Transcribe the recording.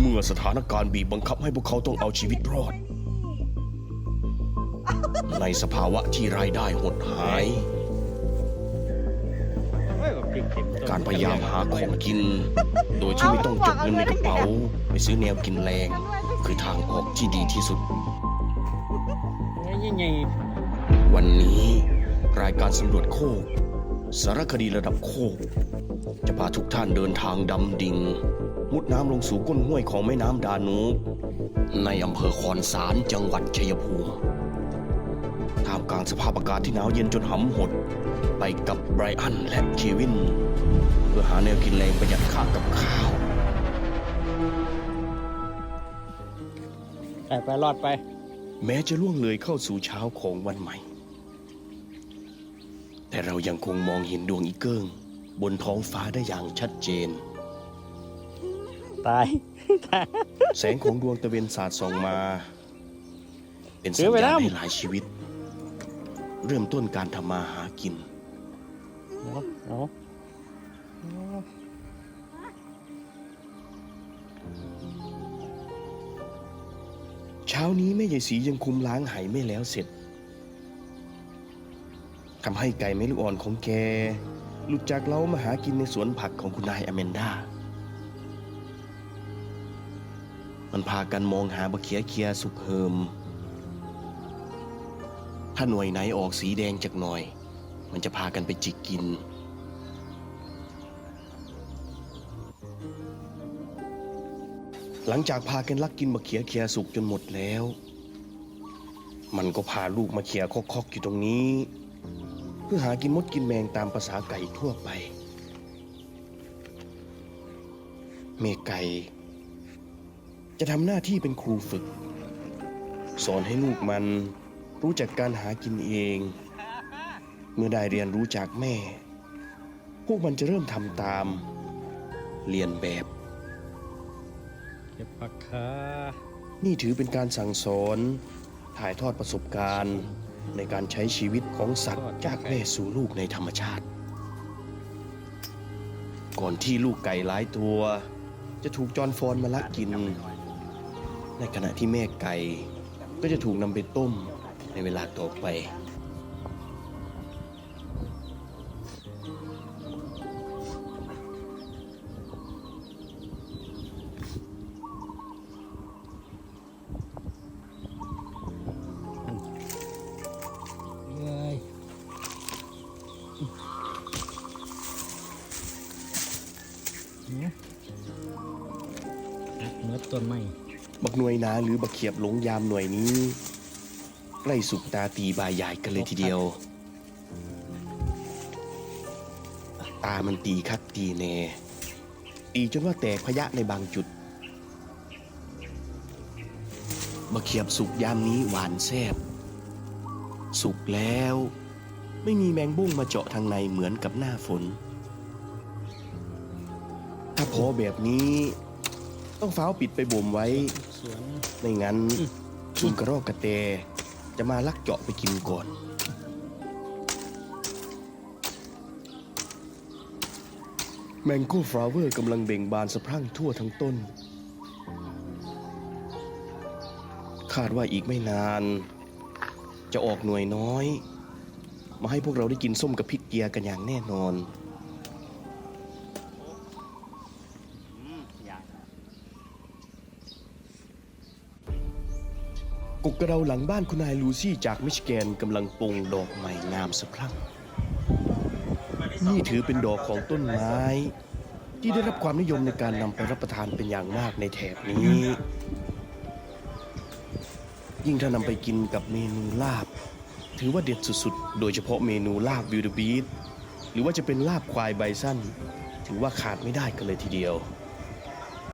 เมื่อสถานการณ์บีบบังคับให้พวกเขาต้องเอาชีวิตรอด ในสภาวะที่รายได้หดหาย การพยายามหาของกิน โดยที่ไม่ต้องเก็บเงินในกระเป๋า ไปซื้อแนวกินแรง คือทางออกที่ดีที่สุด วันนี้รายการสำรวจโคก สารคดีระดับโคก จะพาทุกท่านเดินทางดำดิ่ง มุดน้ำลงสู่ก้นห้วยของแม่น้ำดานูบในอำเภอคอนสารจังหวัดชัยภูมิท่ามกลางสภาพอากาศที่หนาวเย็นจนหำหด ไปกับไบรอันและเควิน เพื่อหาแนวกินแรงประหยัดค่ากับข้าวไปไปรอดไป แม้จะล่วงเลยเข้าสู่เช้าของวันใหม่ แต่เรายังคงมองเห็นดวงอีเกิงบนท้องฟ้าได้อย่างชัดเจน ตาย แสงของดวงตะเวนสาดส่องมา เป็นถืสัอญไปญาณแล้วให้หลายชีวิต เริ่มต้นการทำมาหากิน เอาเอาเช้านี้แม่ใหญ่สียังคุมล้างไหไม่แล้วเสร็จทำให้ไก่แม่ลูกอ่อนของแก หลุดจากเล้ามาหากินในสวนผักของคุณนายอเมนดา มันพากันมองหาบะเขียเคียสุกเฮิม ถ้าหน่วยไหนออกสีแดงจากหน่อย มันจะพากันไปจิกกิน หลังจากพากันลักกินมะเขียเคียสุกจนหมดแล้ว มันก็พาลูกมาเขียคอกๆอยู่ตรงนี้ เพื่อหากินมดกินแมงตามภาษาไก่ทั่วไป เมไก่ จะทำหน้าที่เป็นครูฝึก สอนให้ลูกมันรู้จักการหากินเอง เมื่อได้เรียนรู้จากแม่ พวกมันจะเริ่มทำตาม เรียนแบบเก็บผักคานี่ถือเป็นการสั่งสอน ถ่ายทอดประสบการณ์ ในการใช้ชีวิตของสัตว์จากแม่สู่ลูกในธรรมชาติ ก่อนที่ลูกไก่หลายตัว จะถูกจอนฟอนมาลักกิน ในขณะที่แม่ไก่ก็จะถูกนำไปต้มในเวลาต่อไปเอ้ยเนี่ยหักเนื้อต้นไม้ บักหน่วยนาหรือบักเขียบหลงยามหน่วยนี้ใกล้สุกตาตีบายใหญ่กันเลยทีเดียว ตามันตีคักตีแน่ตีจนว่าแตกพยะในบางจุดบักเขียบสุกยามนี้หวานแซบ สุกแล้ว ไม่มีแมงบุ้งมาเจาะทางในเหมือนกับหน้าฝน ถ้าพอแบบนี้ ต้องฟ้าวปิดไปบ่มไว้ สวน ไม่งั้นชุมกระรอกกระเต จะมาลักเจาะไปกินก่อน แมงโก้ฟลาเวอร์กำลังเบ่งบานสะพรั่งทั่วทั้งต้น คาดว่าอีกไม่นาน จะออกหน่วยน้อย มาให้พวกเราได้กินส้มกับพริกเกียกันอย่างแน่นอน กกกระเดาหลังบ้านคุณนายลูซี่จากมิชิแกนกำลังปลงดอกใหม่งามสะพรั่ง นี่ถือเป็นดอกของต้นไม้ ที่ได้รับความนิยมในการนำไปรับประทานเป็นอย่างมากในแถบนี้ ยิ่งถ้านำไปกินกับเมนูลาบ ถือว่าเด็ดสุดๆ โดยเฉพาะเมนูลาบวิวเดบีทหรือว่าจะเป็นลาบควายไบสั้นถือว่าขาดไม่ได้กันเลยทีเดียว